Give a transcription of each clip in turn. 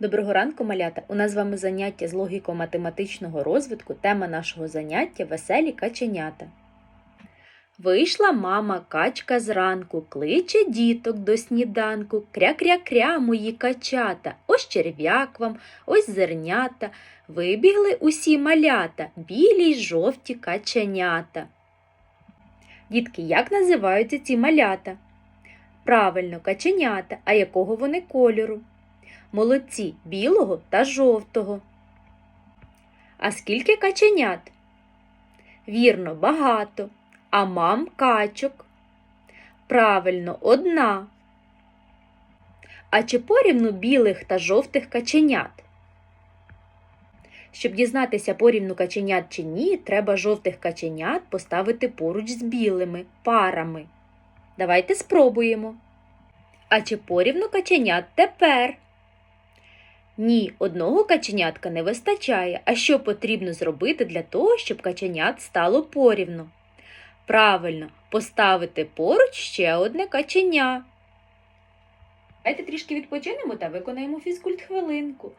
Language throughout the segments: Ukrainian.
Доброго ранку, малята! У нас з вами заняття з логіко-математичного розвитку. Тема нашого заняття веселі каченята. Вийшла мама качка зранку, кличе діток до сніданку. Кря-кря-кря, мої качата, ось черв'як вам, ось зернята. Вибігли усі малята, білі й жовті каченята. Дітки, як називаються ці малята? Правильно, каченята. А якого вони кольору? Молодці білого та жовтого. А скільки каченят? Вірно, багато. А мам качок? Правильно, одна. А чи порівну білих та жовтих каченят? Щоб дізнатися порівну каченят чи ні, треба жовтих каченят поставити поруч з білими парами. Давайте спробуємо. А чи порівну каченят тепер? Ні, одного каченятка не вистачає. А що потрібно зробити для того, щоб каченят стало порівну? Правильно, поставити поруч ще одне каченя. Давайте трішки відпочинемо та виконаємо фізкульт хвилинку.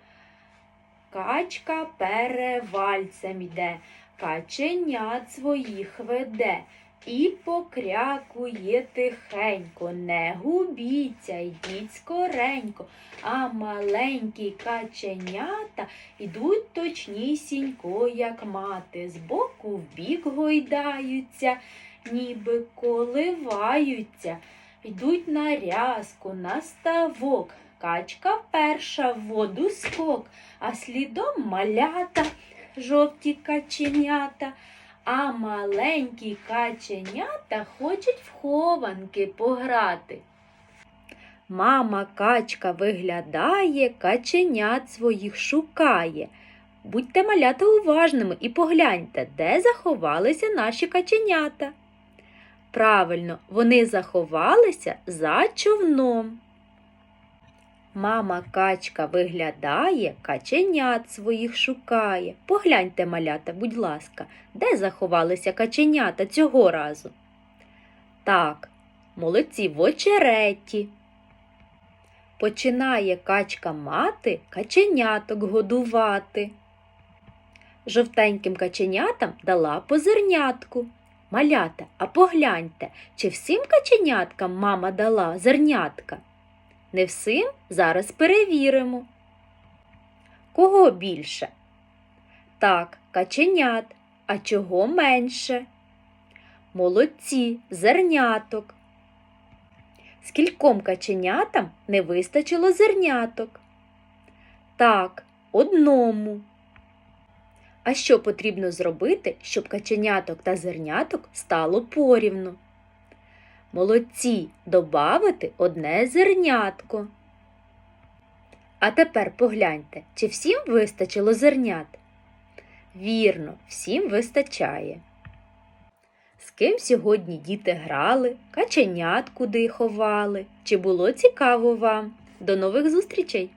Качка перевальцем йде, каченят своїх веде і покрякує тихенько. Не губіться, йдіть скоренько, а маленькі каченята йдуть точнісінько, як мати, збоку в бік гойдаються, ніби коливаються, йдуть на рязку, на ставок. Качка перша в воду скок, а слідом малята, жовті каченята. А маленькі каченята хочуть в хованки пограти. Мама качка виглядає, каченят своїх шукає. Будьте малята уважними і погляньте, де заховалися наші каченята. Правильно, вони заховалися за човном. Мама качка виглядає, каченят своїх шукає. Погляньте, малята, будь ласка, де заховалися каченята цього разу? Так, молодці в очереті. Починає качка мати каченяток годувати. Жовтеньким каченятам дала по зернятку. Малята, а погляньте, чи всім каченяткам мама дала зернятка? Не всім зараз перевіримо. Кого більше? Так, каченят. А чого менше? Молодці, зерняток. Скільком каченятам не вистачило зерняток? Так, одному. А що потрібно зробити, щоб каченяток та зерняток стало порівну? Молодці добавити одне зернятко. А тепер погляньте, чи всім вистачило зернят? Вірно, всім вистачає. З ким сьогодні діти грали, каченят куди ховали? Чи було цікаво вам? До нових зустрічей!